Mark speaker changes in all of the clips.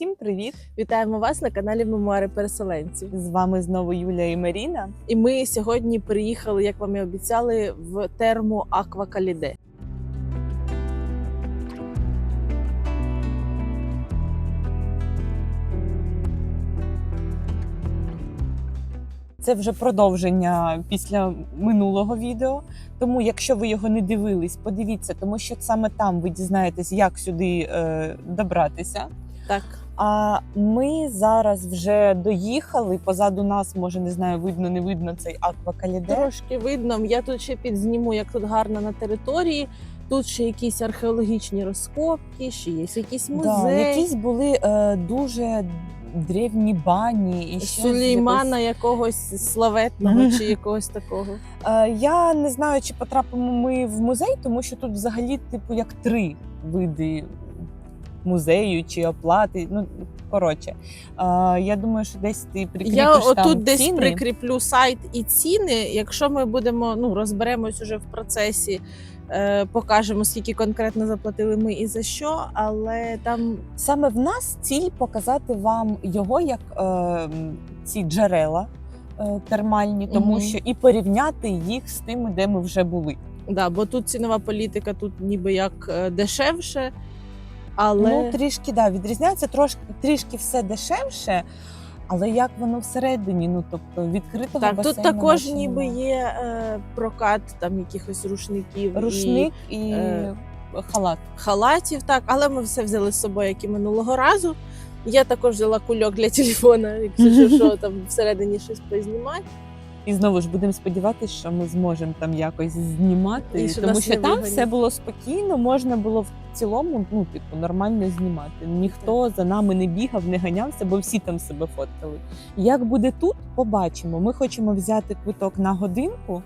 Speaker 1: Всім привіт!
Speaker 2: Вітаємо вас на каналі Мемуари переселенців.
Speaker 1: З вами знову Юля і Маріна.
Speaker 2: І ми сьогодні приїхали, як вам і обіцяли, в терму Аквакаліде.
Speaker 1: Це вже продовження після минулого відео. Тому, якщо ви його не дивились, подивіться, тому що саме там ви дізнаєтесь, як сюди е, добратися.
Speaker 2: Так,
Speaker 1: А ми зараз вже доїхали. Позаду нас, може, не знаю, видно, не видно цей аквакаліде.
Speaker 2: трошки видно. Я тут ще підзніму, як тут гарно на території. Тут ще якісь археологічні розкопки, ще є якийсь
Speaker 1: Да,
Speaker 2: музей.
Speaker 1: якісь були е, дуже древні бані і ще
Speaker 2: Сулеймана якогось славетного чи якогось такого.
Speaker 1: Е, Я не знаю, чи потрапимо ми в музей, тому що тут взагалі, типу, як три види музею чи оплати. Ну коротше, Е, я думаю, що десь ти прикріпиш
Speaker 2: Я
Speaker 1: там
Speaker 2: отут десь прикріплю сайт і ціни. Якщо ми будемо ну розберемось уже в процесі, е, покажемо скільки конкретно заплатили ми і за що, але там
Speaker 1: Саме в нас ціль показати вам його як е, ці джерела е, термальні, тому
Speaker 2: Мгм.
Speaker 1: що і порівняти їх з тими, де ми вже були.
Speaker 2: да, бо тут цінова політика, тут ніби як е, дешевше, але
Speaker 1: Ну трішки да, відрізняється трошки трішки все дешевше. Але як воно всередині? Ну тобто відкритого
Speaker 2: так, тут також
Speaker 1: наче
Speaker 2: ніби є е, прокат там якихось рушників
Speaker 1: рушник і,
Speaker 2: е,
Speaker 1: халат.
Speaker 2: халатів. Так, але ми все взяли з собою, як і минулого разу. Я також взяла кульок для телефона, якщо що, там всередині щось познімати.
Speaker 1: І знову ж будемо сподіватися, що ми зможемо там якось знімати,
Speaker 2: І що
Speaker 1: тому що там
Speaker 2: виганять.
Speaker 1: все було спокійно, можна було в цілому, ну типу, нормально знімати. Ніхто за нами не бігав, не ганявся, бо всі там себе фоткали. Як буде тут, побачимо. Ми хочемо взяти квиток на годинку.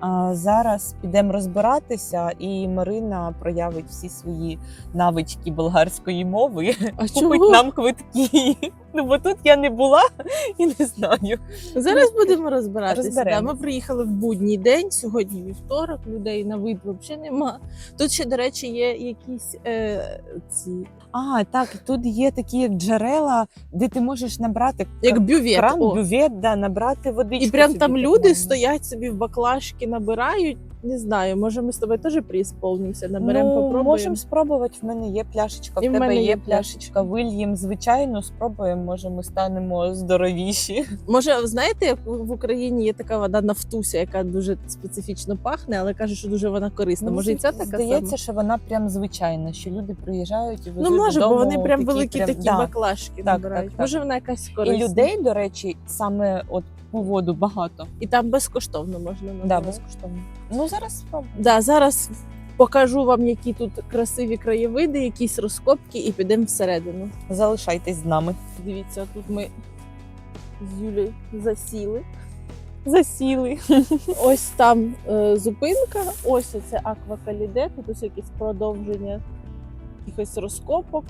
Speaker 1: А зараз підемо розбиратися, і Марина проявить всі свої навички болгарської мови.
Speaker 2: А
Speaker 1: Купить нам квитки. Ну бо тут я не була і не знаю.
Speaker 2: Зараз будемо розбиратися. Да, ми приїхали в будній день. Сьогодні вівторок, людей на вид взагалі нема. Тут ще, до речі, є якісь е, ці
Speaker 1: А, так, тут є такі як джерела, де ти можеш набрати
Speaker 2: як бювет.
Speaker 1: кран,
Speaker 2: О.
Speaker 1: бювет, да, набрати водичку.
Speaker 2: І прям
Speaker 1: собі
Speaker 2: там люди
Speaker 1: маленьку.
Speaker 2: стоять собі в баклажки, набирають. Не знаю, може ми з тобою теж приісполнимося, наберемо,
Speaker 1: ну,
Speaker 2: попробуємо.
Speaker 1: Можемо спробувати. В мене є пляшечка, в
Speaker 2: в
Speaker 1: тебе
Speaker 2: мене
Speaker 1: є пляшечка. Вильєм, звичайно, спробуємо. Може, ми станемо здоровіші.
Speaker 2: Може, знаєте, як в Україні є така вода нафтуся, яка дуже специфічно пахне, але кажуть, що дуже вона корисна. може, і ця така
Speaker 1: здається,
Speaker 2: сама?
Speaker 1: що вона прям звичайна, що люди приїжджають і
Speaker 2: Ну
Speaker 1: везуть
Speaker 2: може, бо вони прям
Speaker 1: такі
Speaker 2: великі
Speaker 1: прям-
Speaker 2: такі
Speaker 1: да.
Speaker 2: баклажки
Speaker 1: Так,
Speaker 2: набирають.
Speaker 1: так, так.
Speaker 2: Може, вона якась
Speaker 1: І людей, до речі, саме от по воду багато.
Speaker 2: І там безкоштовно можна
Speaker 1: Да, безкоштовно. Ну зараз.
Speaker 2: Да, зараз покажу вам, які тут красиві краєвиди, якісь розкопки, і підемо всередину.
Speaker 1: Залишайтесь з нами.
Speaker 2: Дивіться, тут ми з Юлею засіли.
Speaker 1: Засіли.
Speaker 2: Ось там е, зупинка, ось це аквакаліде, тут ось якесь продовження якихось розкопок.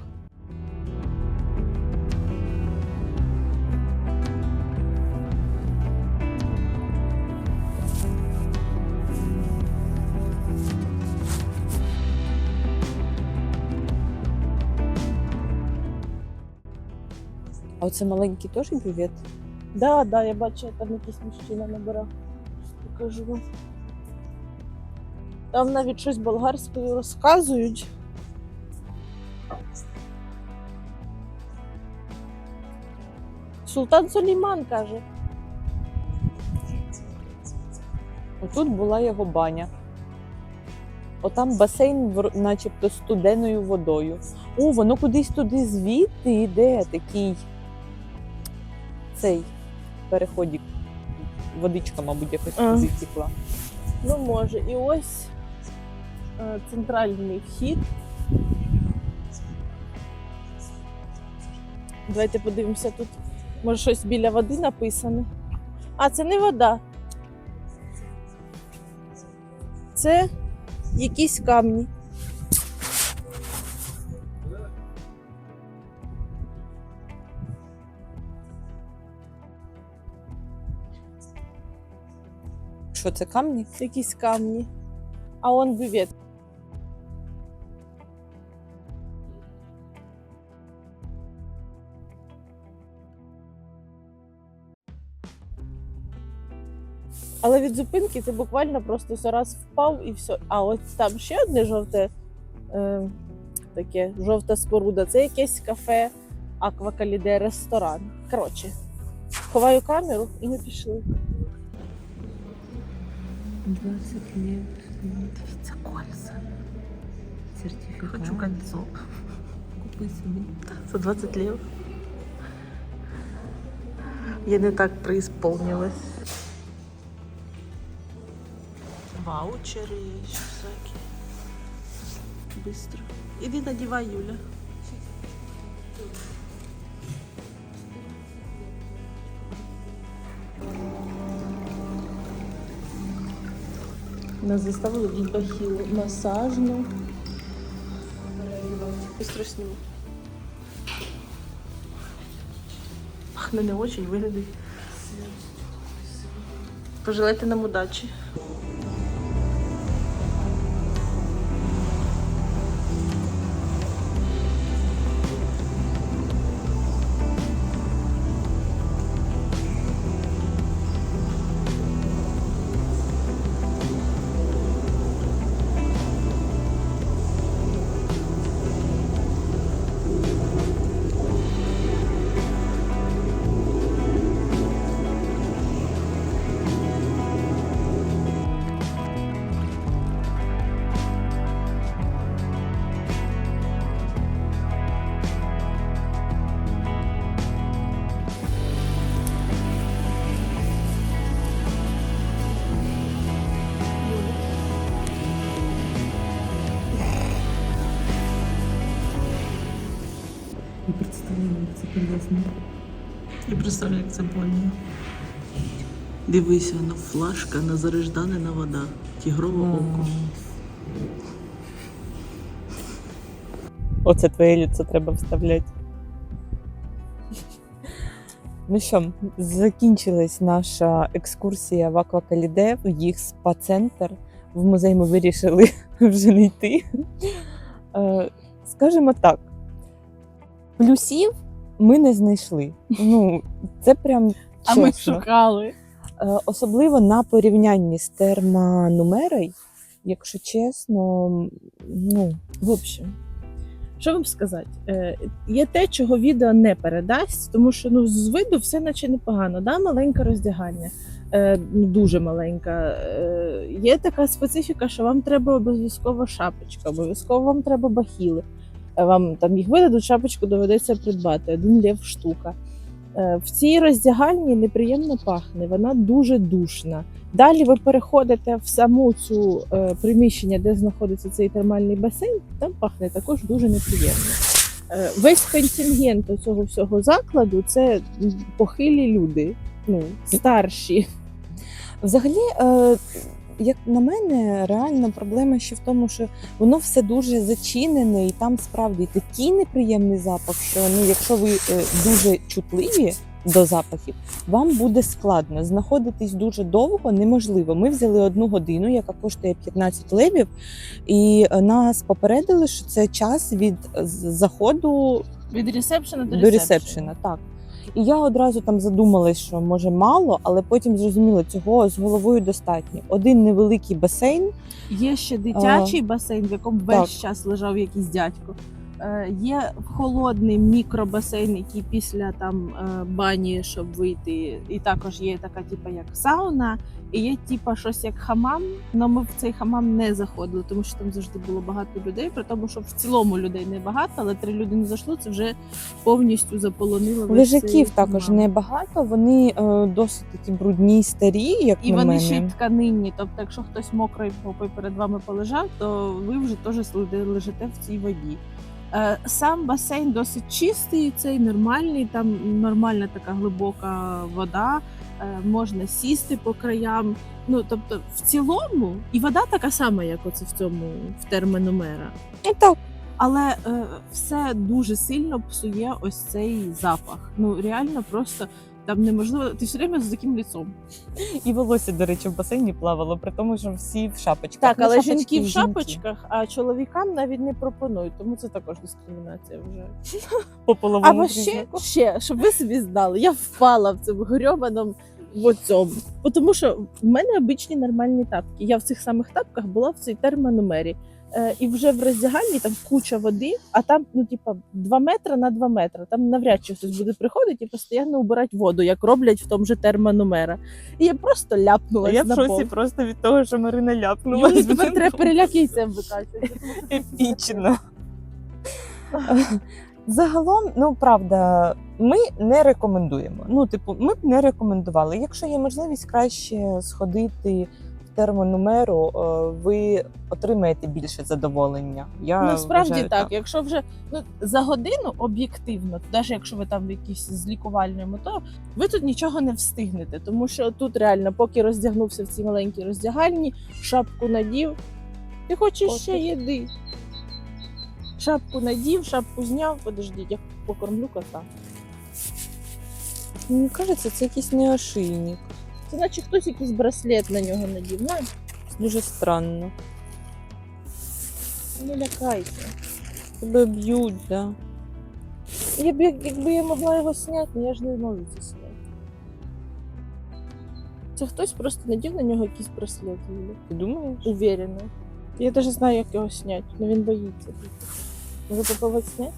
Speaker 1: А оце маленький теж бювет.
Speaker 2: Да, да, я бачу, там якийсь мужчина набирав. Покажу вам. Там навіть щось болгарською розказують. Султан Сулейман каже.
Speaker 1: Отут була його баня. Отам басейн, начебто, студеною водою. О, воно кудись туди звідти йде такий цей переходик. Водичка, мабуть, якось
Speaker 2: А.
Speaker 1: туди текла.
Speaker 2: Ну, може. І ось е, центральний вхід. Давайте подивимося тут. Може, щось біля води написане. А, це не вода. Це якісь камні.
Speaker 1: Що це камні?
Speaker 2: Якісь камні. А он бювет. Але від зупинки ти буквально просто зараз впав і все. А от там ще одне жовте е, таке жовта споруда це якесь кафе, аквакаліде, ресторан. Коротше, ховаю камеру і ми пішли.
Speaker 1: 20 лет. Це кольца. Сертифікат.
Speaker 3: Хочу кольцо.
Speaker 1: Купи собі.
Speaker 3: За 20 лев. Я не так преисполнилась. Ваучеры еще всякие. Быстро. Иди надевай, Юля. Нас заставили в бахілу масажну. Быстро сніму. Пахне не очень виглядить. Пожелайте нам удачі.
Speaker 1: Як це полезно.
Speaker 3: Я представляю, як це больно. Дивися, ну флажка на зарожданена вода. Тігрове око.
Speaker 1: Оце твоє ліце треба вставляти. Ну що, закінчилась наша екскурсія в Аквакаліде, в їх спа-центр. В музей ми вирішили вже не йти. Е, Скажімо так, плюсів ми не знайшли. Ну, це прям
Speaker 2: А ми шукали.
Speaker 1: Е, Особливо на порівнянні з терманумерою, якщо чесно, ну,
Speaker 2: В общем, що вам сказати? Е, є те, чого відео не передасть, тому що ну, з виду все наче непогано. Да, маленьке роздягання, е, ну, дуже маленька. Е, є така специфіка, що вам треба обов'язково шапочка, обов'язково вам треба бахіли. Вам там їх видадуть, шапочку доведеться придбати, один лев штука. Е, В цій роздягальні неприємно пахне, вона дуже душна. Далі ви переходите в саму цю е, приміщення, де знаходиться цей термальний басейн, там пахне також дуже неприємно. Е, весь контингент цього всього закладу це похилі люди, ну, старші.
Speaker 1: Взагалі, як на мене, реально проблема ще в тому, що воно все дуже зачинене, і там справді такий неприємний запах, що ну, якщо ви е, дуже чутливі до запахів, вам буде складно. Знаходитись дуже довго неможливо. Ми взяли одну годину, яка коштує 15 левів, і е, нас попередили, що це час від е, заходу
Speaker 2: Від ресепшена до
Speaker 1: до ресепшена. Так. І я одразу там задумалась, що може мало, але потім зрозуміла, цього з головою достатньо. Один невеликий басейн.
Speaker 2: Є ще дитячий басейн, в якому
Speaker 1: Так.
Speaker 2: весь час лежав якийсь дядько. Е, Є холодний мікробасейн, який після там е, бані, щоб вийти, і також є така, типа як сауна, і є типа щось як хамам. але ми в цей хамам не заходили, тому що там завжди було багато людей. При тому, що в цілому людей не багато, але три людини зайшло, це вже повністю заполонило.
Speaker 1: Лежаків також небагато. Вони е, досить такі брудні, старі, як
Speaker 2: І
Speaker 1: на
Speaker 2: вони
Speaker 1: мене.
Speaker 2: ще й тканинні. Тобто, якщо хтось мокрий попой перед вами полежав, то ви вже теж лежите в цій воді. Е, Сам басейн досить чистий, цей нормальний, там нормальна така глибока вода, е, можна сісти по краям. Ну тобто, в цілому, і вода така сама, як оце в цьому в терминомера.
Speaker 1: Ну так.
Speaker 2: Але е, все дуже сильно псує ось цей запах. Ну реально просто там неможливо. Ти все время з таким ліцом.
Speaker 1: І волосся, до речі, в басейні плавало, при тому, що всі в шапочках.
Speaker 2: Так,
Speaker 1: Ну,
Speaker 2: але
Speaker 1: шапочки
Speaker 2: жінки в
Speaker 1: жінки.
Speaker 2: шапочках, а чоловікам навіть не пропонують, тому це також дискримінація вже.
Speaker 1: по половому
Speaker 2: Або ще,
Speaker 1: признаку.
Speaker 2: ще, щоб ви собі знали, я впала в цьому грьобаному в цьому. Бо Тому що в мене обичні нормальні тапки. Я в цих самих тапках була в цій термономері. Е, і вже в роздягальні там куча води, а там, ну, типа, 2 метри на 2 метри. Там навряд чи хтось буде приходити і постійно убирати воду, як роблять в тому же термономера. І я просто ляпнула.
Speaker 1: Я в шоці
Speaker 2: пол.
Speaker 1: просто від того, що Марина ляпнула.
Speaker 2: Юлі тепер треба переляк яйцем викачувати.
Speaker 1: епічно. Загалом, ну правда, ми не рекомендуємо. Ну, типу, ми б не рекомендували. Якщо є можливість краще сходити в термонумеру, е, ви отримаєте більше задоволення. Я
Speaker 2: Насправді
Speaker 1: вважаю,
Speaker 2: так. Якщо вже ну за годину об'єктивно, навіть якщо ви там якісь з лікувальною метою, ви тут нічого не встигнете, тому що тут реально, поки роздягнувся в цій маленькій роздягальні, шапку надів. Ти хочеш ще їди. Шапку надів, шапку зняв. Подождіть, я покормлю кота.
Speaker 1: Мені кажеться, це якийсь не ошийник.
Speaker 2: Це наче хтось якийсь браслет на нього надів. На,
Speaker 1: Дуже странно.
Speaker 2: не лякайся.
Speaker 1: Тебе б'ють, да.
Speaker 2: Я б як- якби я могла його зняти, але я ж не можу це зняти. Це хтось просто надів на нього якийсь браслет. Юля.
Speaker 1: Ти думаєш?
Speaker 2: Уверена. Я навіть знаю, як його зняти, але він боїться. Може попробувати зняти?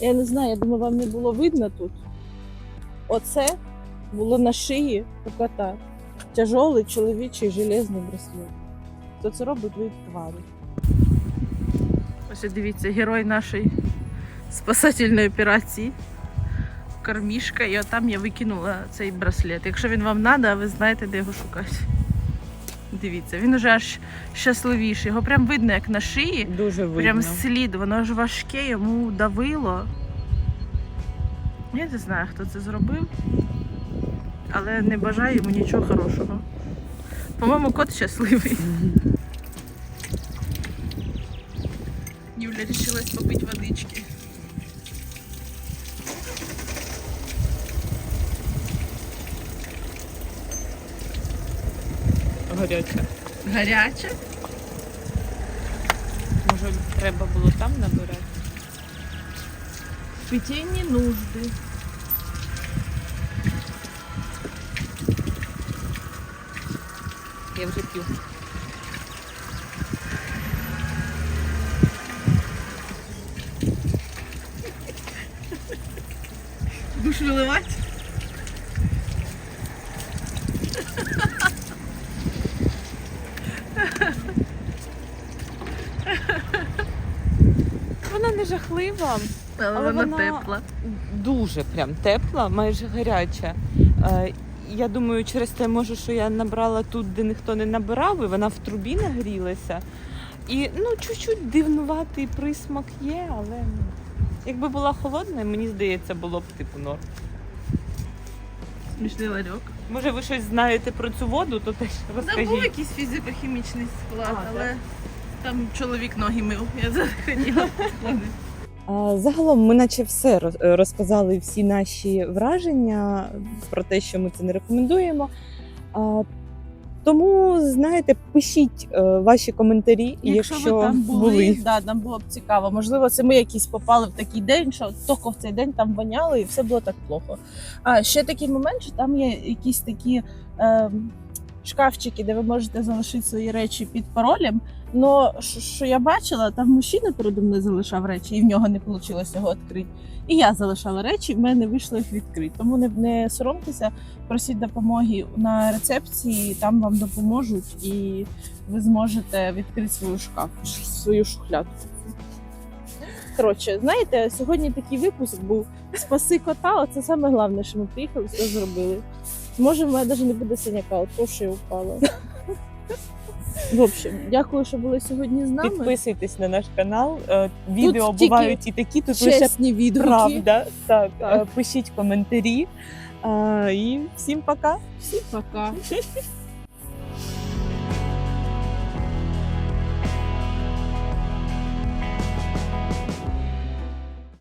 Speaker 2: Я не знаю, я думаю, вам не було видно тут. Оце було на шиї у кота. Тяжолий чоловічий железний браслет. Хто це робить, ви тварі. Ось дивіться, герой нашої спасательної операції. Кормішка, і отам я викинула цей браслет. Якщо він вам треба, ви знаєте, де його шукати. Дивіться, він уже аж щасливіший. Його прям видно, як на шиї.
Speaker 1: Дуже видно.
Speaker 2: Прям слід, воно ж важке, йому давило. Я не знаю, хто це зробив, але не бажаю йому нічого хорошого. По-моєму, кот щасливий. Юля вирішилась попити водички.
Speaker 1: Гаряче.
Speaker 2: Гаряче.
Speaker 1: Може, треба було там набирати?
Speaker 2: Питейні нужди.
Speaker 1: Я вже п'ю.
Speaker 2: Будеш виливати?
Speaker 1: Вона не жахлива,
Speaker 2: Але,
Speaker 1: Але
Speaker 2: вона, тепла.
Speaker 1: дуже прям тепла, майже гаряча. Е, Я думаю, через те, може, що я набрала тут, де ніхто не набирав, і вона в трубі нагрілася. І ну, чуть-чуть дивнуватий присмак є, але ну, якби була холодна, мені здається, було б типу норм.
Speaker 2: Смішний ларьок.
Speaker 1: Може, ви щось знаєте про цю воду, то теж
Speaker 2: Там був якийсь фізико-хімічний склад,
Speaker 1: А,
Speaker 2: але
Speaker 1: так.
Speaker 2: Там чоловік ноги мив. Я захотіла.
Speaker 1: Загалом ми наче все е, розказали всі наші враження про те, що ми це не рекомендуємо. Тому, знаєте, пишіть е, ваші коментарі,
Speaker 2: Якщо,
Speaker 1: якщо,
Speaker 2: ви там були,
Speaker 1: були.
Speaker 2: Да, нам було б цікаво. Можливо, це ми якісь попали в такий день, що тільки в цей день там воняли і все було так плохо. А ще такий момент, що там є якісь такі е, шкафчики, де ви можете залишити свої речі під паролем. Но що, я бачила, там мужчина передо мною залишав речі, і в нього не вийшло його відкрити. І я залишала речі, і в мене вийшло їх відкрити. Тому не, не соромтеся, просіть допомоги на рецепції, там вам допоможуть, і ви зможете відкрити свою шкаф, свою шухлядку. Коротше, знаєте, сьогодні такий випуск був Спаси кота, це саме головне, що ми приїхали, все зробили. Може, в мене навіть не буде синяка, от то, що я впала. В общем, дякую, що були сьогодні з нами.
Speaker 1: Підписуйтесь на наш канал. Е, Відео
Speaker 2: тут
Speaker 1: бувають і такі, тут лише
Speaker 2: відгуки.
Speaker 1: правда. Так,
Speaker 2: Так.
Speaker 1: Е, пишіть коментарі. Е, І всім пока.
Speaker 2: Всім пока.